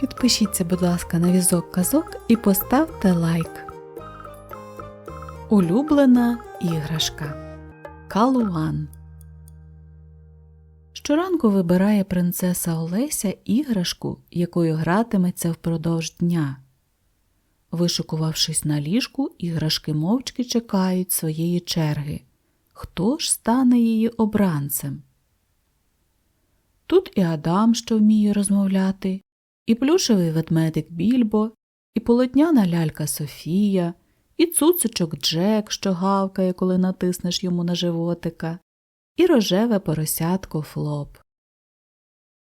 Підпишіться, будь ласка, на візок казок і поставте лайк. Улюблена іграшка Калуан. Щоранку вибирає принцеса Олеся іграшку, якою гратиметься впродовж дня. Вишикувавшись на ліжку, іграшки мовчки чекають своєї черги. Хто ж стане її обранцем? Тут і Адам, що вміє розмовляти, і плюшевий ведмедик Більбо, і полотняна лялька Софія, і цуцичок Джек, що гавкає, коли натиснеш йому на животика, і рожеве поросятко Флоп.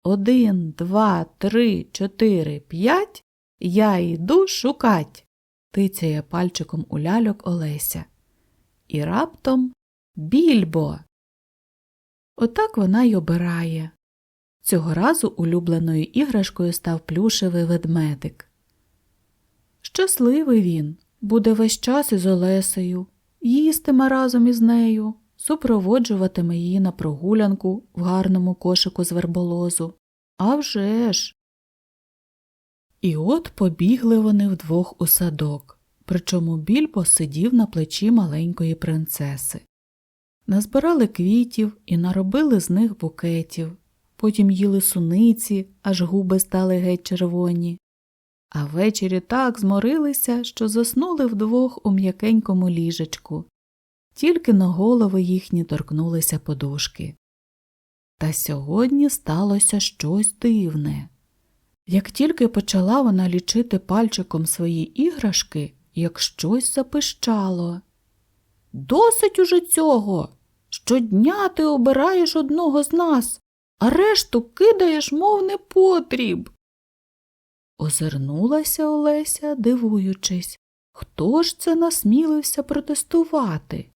Один, два, три, чотири, п'ять. Я йду шукать. тицяє пальчиком у ляльок Олеся. І раптом більбо. Отак вона й обирає. Цього разу улюбленою іграшкою став плюшевий ведмедик. Щасливий він буде весь час із Олесею, їстиме разом із нею, супроводжуватиме її на прогулянку в гарному кошику з верболозу. А вже ж! І от побігли вони вдвох у садок, причому більбо сидів на плечі маленької принцеси. Назбирали квітів і наробили з них букетів, потім їли суниці, аж губи стали геть червоні. А ввечері так зморилися, що заснули вдвох у м'якенькому ліжечку, тільки на голови їхні торкнулися подушки. Та сьогодні сталося щось дивне. Як тільки почала вона лічити пальчиком свої іграшки, як щось запищало. Досить уже цього. Щодня ти обираєш одного з нас, а решту кидаєш, мов непотріб. Озирнулася Олеся, дивуючись, хто ж це насмілився протестувати.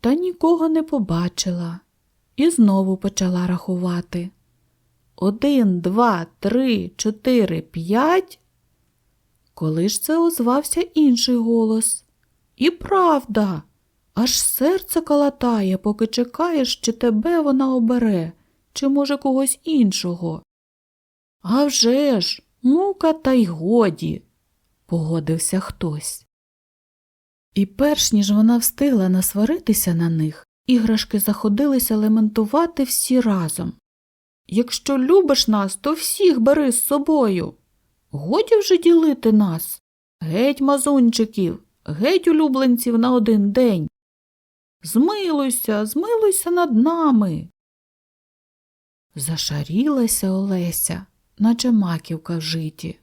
Та нікого не побачила і знову почала рахувати. Один, два, три, чотири, п'ять. Коли ж це озвався інший голос. І правда, аж серце калатає, поки чекаєш, чи тебе вона обере, чи, може, когось іншого. «А вже ж, мука та й годі, погодився хтось. І перш ніж вона встигла насваритися на них, іграшки заходилися лементувати всі разом. Якщо любиш нас, то всіх бери з собою. Годі вже ділити нас. Геть мазунчиків, геть улюбленців на один день. Змилуйся, змилуйся над нами. Зашарілася Олеся, наче маківка в житі.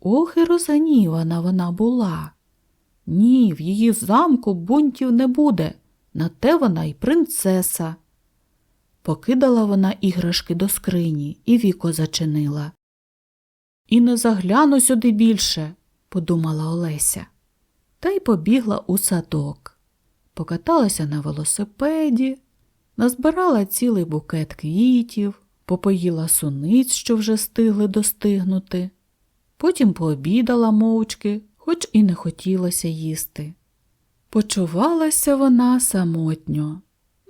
Ох і розгнівана вона була. Ні, в її замку бунтів не буде, на те вона й принцеса. Покидала вона іграшки до скрині і віко зачинила. І не загляну сюди більше, подумала Олеся, та й побігла у садок. Покаталася на велосипеді, назбирала цілий букет квітів, попоїла суниць, що вже стигли достигнути, потім пообідала мовчки, хоч і не хотілося їсти. Почувалася вона самотньо.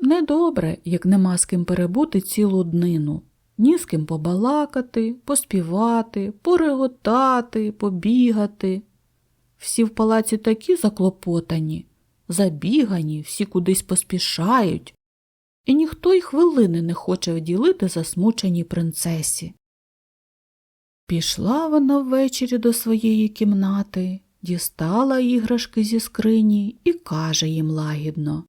Недобре, як нема з ким перебути цілу днину, ні з ким побалакати, поспівати, пореготати, побігати. Всі в палаці такі заклопотані, забігані, всі кудись поспішають, і ніхто й хвилини не хоче вділити засмученій принцесі. Пішла вона ввечері до своєї кімнати, дістала іграшки зі скрині і каже їм лагідно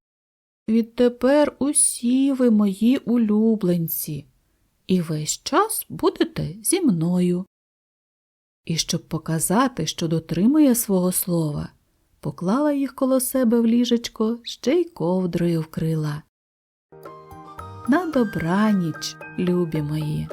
Відтепер усі ви мої улюбленці, і весь час будете зі мною. І щоб показати, що дотримує свого слова, поклала їх коло себе в ліжечко, ще й ковдрою вкрила. На добраніч, любі мої.